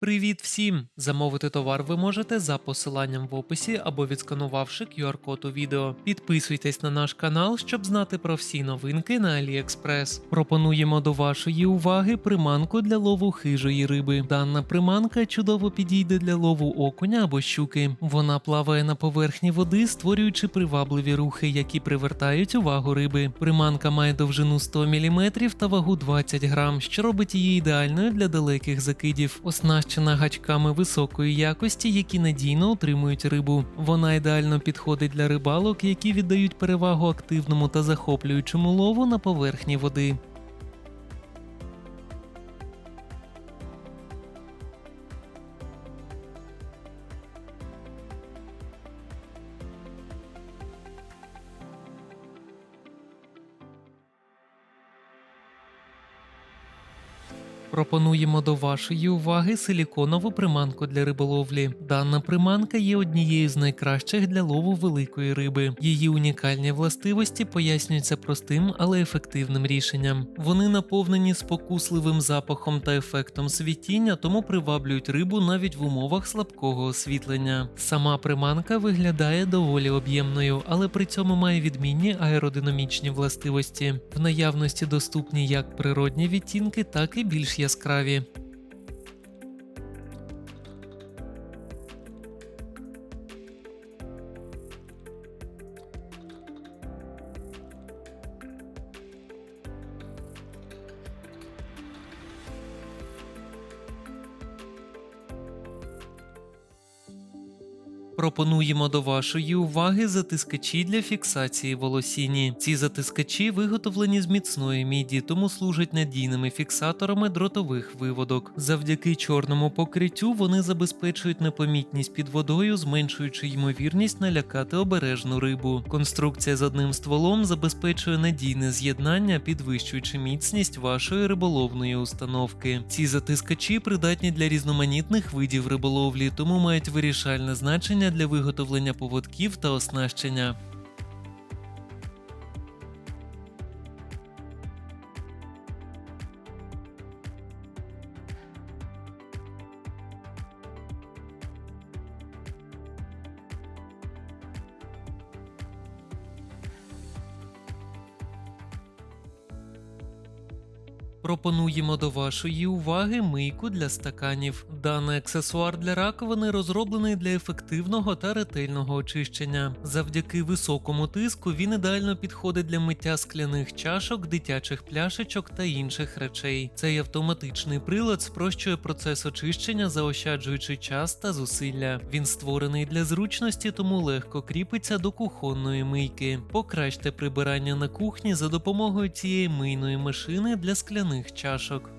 Привіт всім! Замовити товар ви можете за посиланням в описі або відсканувавши QR-код у відео. Підписуйтесь на наш канал, щоб знати про всі новинки на AliExpress. Пропонуємо до вашої уваги приманку для лову хижої риби. Дана приманка чудово підійде для лову окуня або щуки. Вона плаває на поверхні води, створюючи привабливі рухи, які привертають увагу риби. Приманка має довжину 100 мм та вагу 20 грам, що робить її ідеальною для далеких закидів. Оснащена гачками високої якості, які надійно утримують рибу. Вона ідеально підходить для рибалок, які віддають перевагу активному та захоплюючому лову на поверхні води. Пропонуємо до вашої уваги силіконову приманку для риболовлі. Дана приманка є однією з найкращих для лову великої риби. Її унікальні властивості пояснюються простим, але ефективним рішенням. Вони наповнені спокусливим запахом та ефектом світіння, тому приваблюють рибу навіть в умовах слабкого освітлення. Сама приманка виглядає доволі об'ємною, але при цьому має відмінні аеродинамічні властивості. В наявності доступні як природні відтінки, так і більш яскраві яскраві. Пропонуємо до вашої уваги затискачі для фіксації волосіні. Ці затискачі виготовлені з міцної міді, тому служать надійними фіксаторами дротових виводок. Завдяки чорному покриттю вони забезпечують непомітність під водою, зменшуючи ймовірність налякати обережну рибу. Конструкція з одним стволом забезпечує надійне з'єднання, підвищуючи міцність вашої риболовної установки. Ці затискачі придатні для різноманітних видів риболовлі, тому мають вирішальне значення для виготовлення поводків та оснащення. Пропонуємо до вашої уваги мийку для стаканів. Даний аксесуар для раковини розроблений для ефективного та ретельного очищення. Завдяки високому тиску він ідеально підходить для миття скляних чашок, дитячих пляшечок та інших речей. Цей автоматичний прилад спрощує процес очищення, заощаджуючи час та зусилля. Він створений для зручності, тому легко кріпиться до кухонної мийки. Покращте прибирання на кухні за допомогою цієї мийної машини для скляних чашок.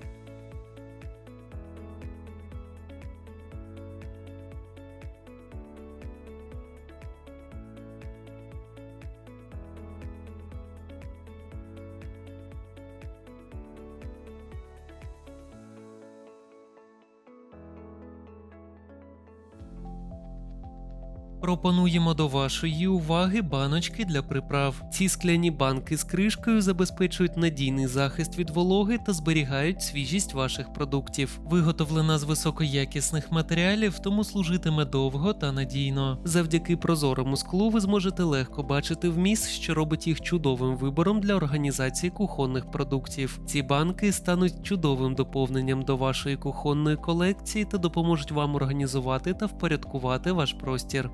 Пропонуємо до вашої уваги баночки для приправ. Ці скляні банки з кришкою забезпечують надійний захист від вологи та зберігають свіжість ваших продуктів. Виготовлена з високоякісних матеріалів, тому служитиме довго та надійно. Завдяки прозорому склу ви зможете легко бачити вміст, що робить їх чудовим вибором для організації кухонних продуктів. Ці банки стануть чудовим доповненням до вашої кухонної колекції та допоможуть вам організувати та впорядкувати ваш простір.